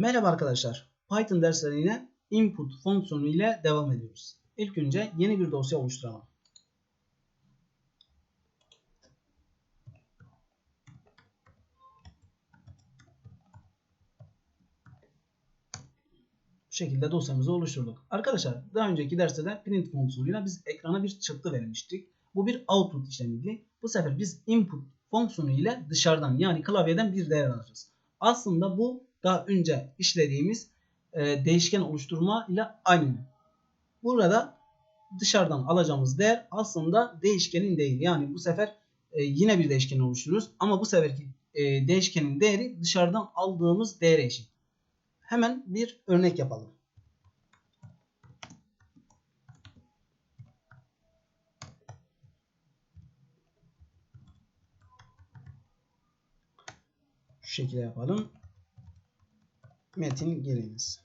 Merhaba arkadaşlar. Python derslerine input fonksiyonu ile devam ediyoruz. İlk önce yeni bir dosya oluşturalım. Bu şekilde dosyamızı oluşturduk. Arkadaşlar daha önceki derste de print fonksiyonuyla biz ekrana bir çıktı vermiştik. Bu bir output işlemiydi. Bu sefer biz input fonksiyonu ile dışarıdan yani klavyeden bir değer alacağız. Aslında bu daha önce işlediğimiz e, değişken oluşturma ile aynı. Burada dışarıdan alacağımız değer aslında değişkenin değil. Yani bu sefer e, yine bir değişken oluşturuyoruz. Ama bu seferki e, değişkenin değeri dışarıdan aldığımız değere eşit. Hemen bir örnek yapalım. Şu şekilde yapalım. Metin giriniz.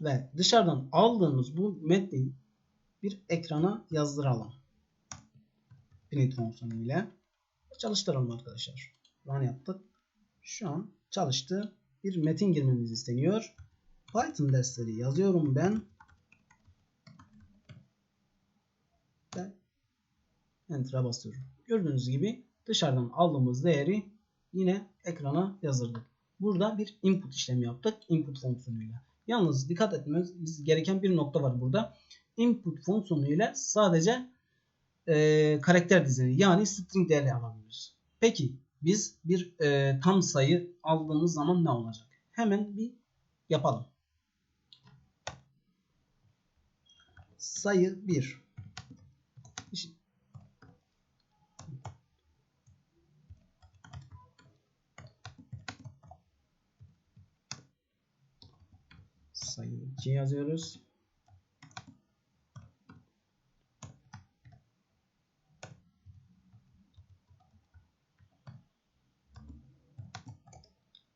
Ve dışarıdan aldığımız bu metni bir ekrana yazdıralım. Print fonksiyonu ile çalıştıralım arkadaşlar. Run yaptık. Şu an çalıştı. Bir metin girmemiz isteniyor. Python dersleri yazıyorum ben. Ve Enter'a basıyorum. Gördüğünüz gibi dışarıdan aldığımız değeri yine ekrana yazdırdık. Burada bir input işlemi yaptık. Input fonksiyonuyla. Yalnız dikkat etmemiz gereken bir nokta var burada. Input fonksiyonu ile sadece e, karakter dizileri yani string değerleri alabiliyoruz. Peki biz bir e, tam sayı aldığımız zaman ne olacak? Hemen bir yapalım. Sayı 1. Sayı 2 yazıyoruz.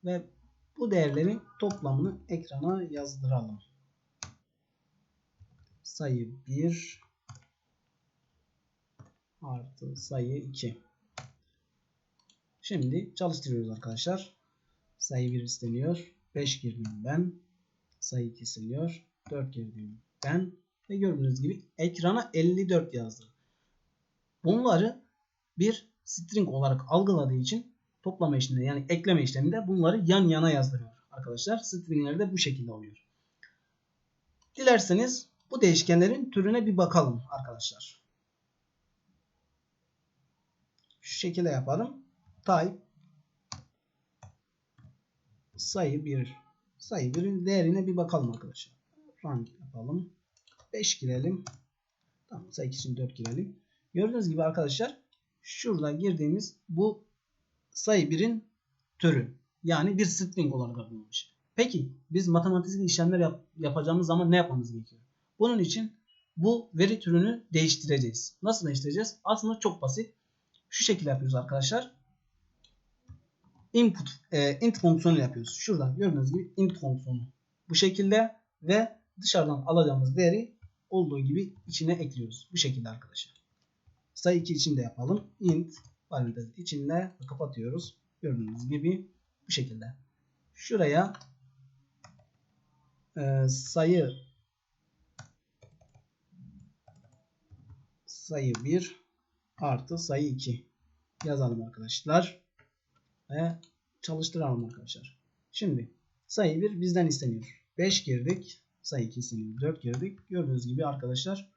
Ve bu değerlerin toplamını ekrana yazdıralım. Sayı 1 artı sayı 2. Şimdi çalıştırıyoruz arkadaşlar. Sayı 1 isteniyor. 5 girdim ben. Sayı 2 isteniyor. 4 girdim ben. Ve gördüğünüz gibi ekrana 54 yazdı. Bunları bir string olarak algıladığı için toplama işleminde yani ekleme işleminde bunları yan yana yazdırıyor arkadaşlar. Stringleri de bu şekilde oluyor. Dilerseniz bu değişkenlerin türüne bir bakalım arkadaşlar. Şu şekilde yapalım. Type sayı 1 sayı 1'in değerine bir bakalım arkadaşlar. Run yapalım. 5 girelim. Tamam sayı için 4 girelim. Gördüğünüz gibi arkadaşlar şurada girdiğimiz bu sayı 1'in türü. Yani bir string olarak alınmış. Peki biz matematik işlemler yap yapacağımız zaman ne yapmamız gerekiyor? Bunun için bu veri türünü değiştireceğiz. Nasıl değiştireceğiz? Aslında çok basit. Şu şekilde yapıyoruz arkadaşlar. Input, e, int fonksiyonu yapıyoruz. Şurada gördüğünüz gibi int fonksiyonu. Bu şekilde ve dışarıdan alacağımız değeri olduğu gibi içine ekliyoruz. Bu şekilde arkadaşlar. Sayı 2 için de yapalım. int parantez içinde kapatıyoruz. Gördüğünüz gibi bu şekilde. Şuraya e, sayı sayı 1 artı sayı 2 yazalım arkadaşlar. Ve çalıştıralım arkadaşlar. Şimdi sayı 1 bizden isteniyor. 5 girdik. Sayı 2 isteniyor. 4 girdik. Gördüğünüz gibi arkadaşlar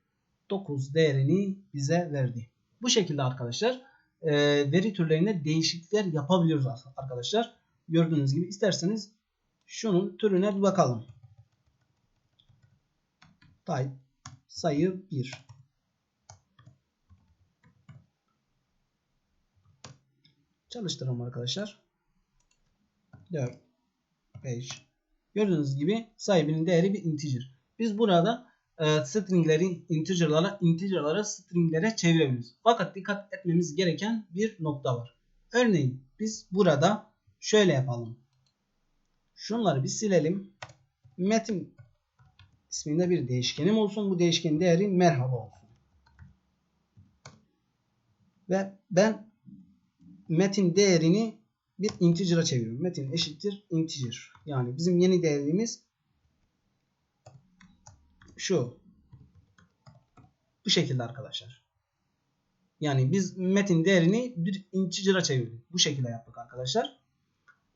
9 değerini bize verdi. Bu şekilde arkadaşlar e, veri türlerinde değişiklikler yapabiliyoruz arkadaşlar. Gördüğünüz gibi isterseniz şunun türüne bir bakalım. Type sayı 1. Çalıştıralım arkadaşlar. 4 5 Gördüğünüz gibi sayı değeri bir integer. Biz burada e, stringleri integerlara, integerlara stringlere çevirebiliriz. Fakat dikkat etmemiz gereken bir nokta var. Örneğin biz burada şöyle yapalım. Şunları bir silelim. Metin isminde bir değişkenim olsun. Bu değişkenin değeri merhaba olsun. Ve ben metin değerini bir integer'a çeviriyorum. Metin eşittir integer. Yani bizim yeni değerimiz şu. Bu şekilde arkadaşlar. Yani biz metin değerini bir integer'a çevirdik. Bu şekilde yaptık arkadaşlar.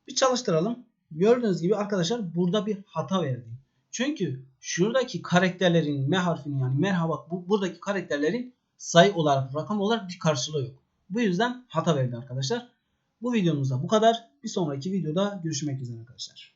Bir çalıştıralım. Gördüğünüz gibi arkadaşlar burada bir hata verdi. Çünkü şuradaki karakterlerin M harfini yani merhaba bu buradaki karakterlerin sayı olarak rakam olarak bir karşılığı yok. Bu yüzden hata verdi arkadaşlar. Bu videomuzda bu kadar. Bir sonraki videoda görüşmek üzere arkadaşlar.